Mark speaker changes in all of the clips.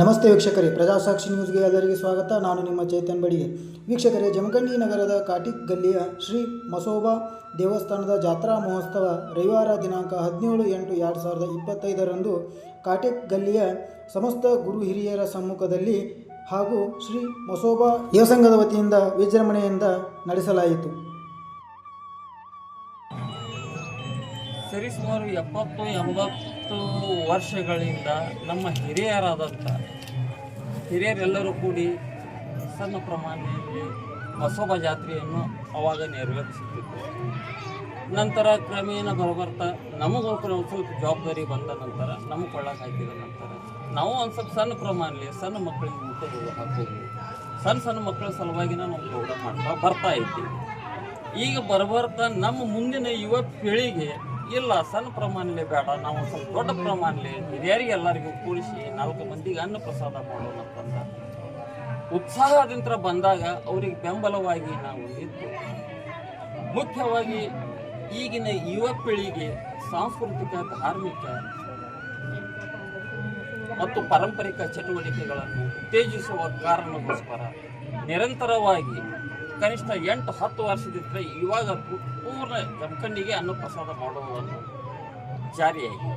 Speaker 1: ನಮಸ್ತೆ ವೀಕ್ಷಕರೇ, ಪ್ರಜಾಸಾಕ್ಷಿ ನ್ಯೂಸ್ಗೆ ಎಲ್ಲರಿಗೆ ಸ್ವಾಗತ. ನಾನು ನಿಮ್ಮ ಚೇತನ್ ಬಡಿಗೆ. ವೀಕ್ಷಕರೇ, ಜಮಖಂಡಿ ನಗರದ ಕಾಟಿಕ್ ಗಲ್ಲಿಯ ಶ್ರೀ ಮಸೋಬಾ ದೇವಸ್ಥಾನದ ಜಾತ್ರಾ ಮಹೋತ್ಸವ ರವಿವಾರ ದಿನಾಂಕ ಹದಿನೇಳು ಎಂಟು ಎರಡು ಸಾವಿರದ ಇಪ್ಪತ್ತೈದರಂದು ಕಾಟಿಕ್ ಗಲ್ಲಿಯ ಸಮಸ್ತ ಗುರು ಹಿರಿಯರ ಸಮ್ಮುಖದಲ್ಲಿ ಹಾಗೂ ಶ್ರೀ ಮಸೋಬಾ ದೇವಸಂಘದ ವತಿಯಿಂದ ವಿಜೃಂಭಣೆಯಿಂದ ನಡೆಸಲಾಯಿತು.
Speaker 2: ಸರಿಸುಮಾರು ಎಪ್ಪತ್ತು, ಎಂಬತ್ತು ವರ್ಷಗಳಿಂದ ನಮ್ಮ ಹಿರಿಯರಾದಂಥ ಹಿರಿಯರೆಲ್ಲರೂ ಕೂಡಿ ಸಣ್ಣ ಪ್ರಮಾಣದಲ್ಲಿ ಬಸವ ಜಾತ್ರೆಯನ್ನು ಅವಾಗ ನೆರವೇರಿಸುತ್ತಿದ್ದರು. ನಂತರ ಕ್ರಮೇಣ ಬರಬರ್ತಾ ನಮಗೂ ಒಂದು ಸ್ವಲ್ಪ ಜವಾಬ್ದಾರಿ ಬಂದ ನಂತರ ನಮಗೆ ಕೊಳ್ಳಕ್ಕೆ ಹಾಕಿದ ನಂತರ, ನಾವು ಒಂದು ಸ್ವಲ್ಪ ಸಣ್ಣ ಪ್ರಮಾಣದಲ್ಲಿ ಸಣ್ಣ ಮಕ್ಕಳಿಗೆ ಊಟ ಹಾಕೋದು ಸಣ್ಣ ಸಣ್ಣ ಮಕ್ಕಳ ಸಲುವಾಗಿ ನಾವು ಪ್ರೋಗ್ರಾಮ್ ಮಾಡ್ತಾ ಬರ್ತಾ ಇದ್ದೀವಿ. ಈಗ ಬರಬರ್ತಾ ನಮ್ಮ ಮುಂದಿನ ಯುವ ಪೀಳಿಗೆ ಇಲ್ಲ, ಸಣ್ಣ ಪ್ರಮಾಣದಲ್ಲಿ ಬೇಡ. ನಾವು ಸ್ವಲ್ಪ ದೊಡ್ಡ ಪ್ರಮಾಣದಲ್ಲಿ ಹಿರಿಯರಿಗೆ ಎಲ್ಲರಿಗೂ ಕೂಡಿಸಿ ನಾಲ್ಕು ಮಂದಿಗೆ ಅನ್ನ ಪ್ರಸಾದ ಮಾಡೋಣ ಅಂತಂದ ಉತ್ಸಾಹದಿಂದ ಬಂದಾಗ ಅವರಿಗೆ ಬೆಂಬಲವಾಗಿ ನಾವು ನಿಂತು, ಮುಖ್ಯವಾಗಿ ಈಗಿನ ಯುವ ಪೀಳಿಗೆ ಸಾಂಸ್ಕೃತಿಕ, ಧಾರ್ಮಿಕ ಮತ್ತು ಪಾರಂಪರಿಕ ಚಟುವಟಿಕೆಗಳನ್ನು ಉತ್ತೇಜಿಸುವ ಕಾರಣಕ್ಕೋಸ್ಕರ ನಿರಂತರವಾಗಿ ಕನಿಷ್ಠ ಎಂಟು ಹತ್ತು ವರ್ಷದಿಂದ ಇವಾಗ ಪೂರ್ಣ ಜಮಖಂಡಿಗೆ ಅನ್ನಪ್ರಸಾದ ಮಾಡುವುದನ್ನು ಜಾರಿಯಾಗಿದೆ.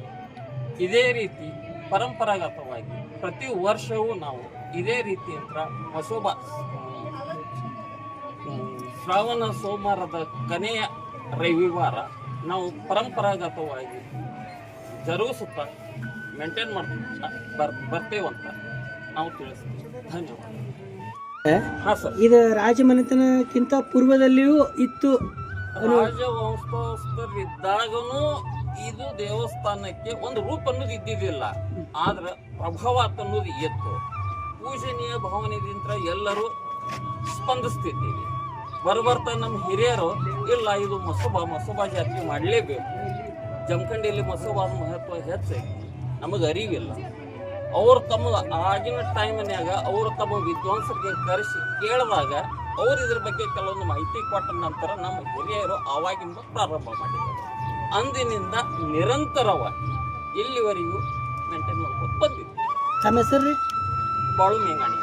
Speaker 2: ಇದೇ ರೀತಿ ಪರಂಪರಾಗತವಾಗಿ ಪ್ರತಿ ವರ್ಷವೂ ನಾವು ಇದೇ ಮಸೋಬ ಹ್ಮ್, ಶ್ರಾವಣ ಸೋಮವಾರದ ಕೊನೆಯ ರವಿವಾರ ನಾವು ಪರಂಪರಾಗತವಾಗಿ ಜರುಗಿಸುತ್ತಾ ಮೇಂಟೈನ್ ಮಾಡ್ತಾ ಬರ್ ಬರ್ತೇವಂತ ನಾವು ತಿಳಿಸ್ತೀವಿ. ಧನ್ಯವಾದ.
Speaker 3: ಇದು ರಾಜಮನೆತನಕ್ಕಿಂತ ಪೂರ್ವದಲ್ಲಿಯೂ ಇತ್ತು.
Speaker 2: ರಾಜವಂಶಸ್ಥರಿದ್ದಾಗನು ಇದು ದೇವಸ್ಥಾನಕ್ಕೆ ಒಂದು ರೂಪ ಅನ್ನೋದು ಇದ್ದಿದ್ದಿಲ್ಲ. ಆದ್ರೆ ಪ್ರಭಾವ ಅನ್ನೋದು ಇತ್ತು. ಪೂಜನೀಯ ಭಾವನೆದಿಂದ ಎಲ್ಲರೂ ಸ್ಪಂದಿಸ್ತಿದ್ದೀವಿ. ಬರ್ಬರ್ತಾ ನಮ್ಮ ಹಿರಿಯರು ಇಲ್ಲ ಇದು ಮಸೂಬಾ ಮಸೂಬಾ ಜಾತ್ರೆ ಮಾಡಲೇಬೇಕು. ಜಮಖಂಡಿಯಲ್ಲಿ ಮಸೂಬಾದ ಮಹತ್ವ ಹೆಚ್ಚೈತಿ ನಮಗೆ ಅರಿವಿಲ್ಲ ಅವ್ರು ತಮ್ಮ ಆಗಿನ ಟೈಮ್ನ್ಯಾಗ ಅವರು ತಮ್ಮ ವಿದ್ವಾಂಸರಿಗೆ ಕರೆಸಿ ಕೇಳಿದಾಗ ಅವ್ರು ಇದ್ರ ಬಗ್ಗೆ ಕೆಲವೊಂದು ಮಾಹಿತಿ ಕೊಟ್ಟ ನಂತರ ನಮ್ಮ ಹಿರಿಯರು ಆವಾಗಿಂದ ಪ್ರಾರಂಭ ಮಾಡಿದ್ದಾರೆ. ಅಂದಿನಿಂದ ನಿರಂತರವಾಗಿ ಇಲ್ಲಿವರೆಗೂ ಮೇಂಟೈನ್ ಮಾಡ್ಕೊಂಡು ಬಂದಿದ್ವಿ
Speaker 3: ತಮ್ಮ ಹೆಸರು
Speaker 2: ಬಾಳು ಮೇಂಗಾಣಿ